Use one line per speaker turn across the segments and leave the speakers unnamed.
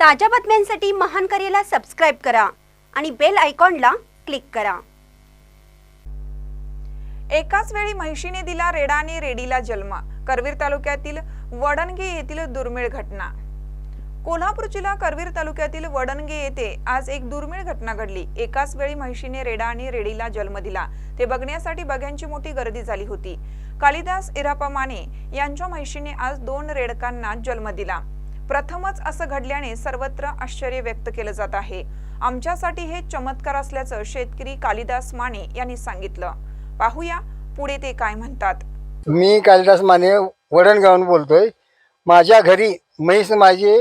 ताज्या बातम्यांसाठी महान करेला सबस्क्राईब करा आणि बेल आयकॉनला क्लिक करा.
एकाच वेळी म्हैशीने दिला रेडा आणि रेडीला जन्म. करवीर तालुक्यातील वडणगे येथील दुर्मिळ घटना. कोल्हापूर जिल्हा करवीर तालुक्यातील वडणगे येथे आज एक दुर्मिळ घटना घडली. एकाच वेळी म्हैशीने रेडा आणि रेडीला जन्म दिला. ते बघण्यासाठी बघ्यांची मोठी गर्दी झाली होती. कालिदास इरापा माने यांच्या म्हैशीने आज दोन रेडकांना जन्म दिला. प्रथमच असं घडल्याने सर्वत्र आश्चर्य व्यक्त केलं जात आहे. आमच्यासाठी हे चमत्कार असल्याचं शेतकरी कालिदास माने यांनी सांगितलं. पाहूया पुढे ते काय म्हणतात.
मी कालिदास माने वडणगावून बोलतोय. माझ्या घरी म्हैस माझी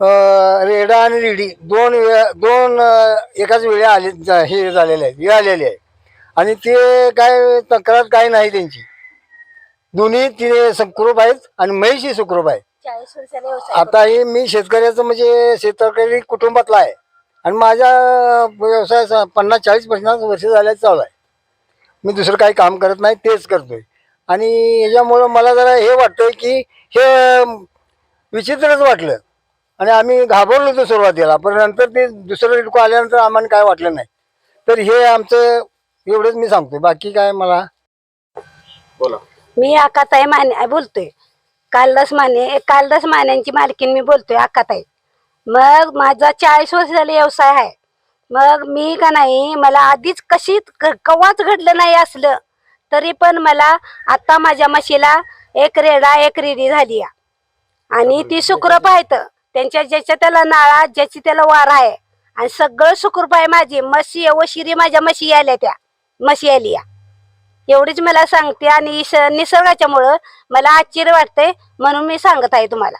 रेडा आणि रेडी दोन वेळा दोन एकाच वेळी आले जा- हे झालेले आहेत आलेले आहे आणि ते काय तक्रार काय नाही त्यांची. दोन्ही तिने सुखरूप आहेत आणि म्हैशी सुखरूप आहे
चाळीस वर्षाला व्यवसाय
आता हे मी शेतकऱ्याचं म्हणजे शेतकरी कुटुंबातला आहे. आणि माझ्या व्यवसाय स- पन्नास चाळीस पन्नास वर्ष झाल्याचं चालू आहे. मी दुसरं काही काम करत नाही तेच करतोय. आणि ह्याच्यामुळं मला जरा हे वाटतंय की हे विचित्रच वाटलं. आणि आम्ही घाबरलो होतो सुरुवातीला पण नंतर ते दुसरं रिडको आल्यानंतर आम्हाला काय वाटलं नाही. तर हे आमचं एवढंच मी सांगतोय. बाकी काय मला?
मी आकाताई माने बोलतोय. कालदास माने कालदास मान्यांची मालकीन मी बोलतोय अक्काताई. मग माझा चाळीस वर्ष झाले व्यवसाय आहे. मग मी का नाही मला आधीच कशी क- कवाच घडलं नाही असलं तरी पण मला आता माझ्या म्हशीला एक रेडा एक रेडी झाली आणि ती सुखरूप आहेत. त्यांच्या ज्याच्या त्याला नाळा ज्याची त्याला वार आहे. आणि सगळं सुखरूप आहे माझी. म्हशी वशिरी माझ्या म्हशी आल्या त्या. म्हशी आली या. एवढीच मला सांगते आणि इस- मला आश्चर्य वाटते म्हणून मी सांगत आहे तुम्हाला.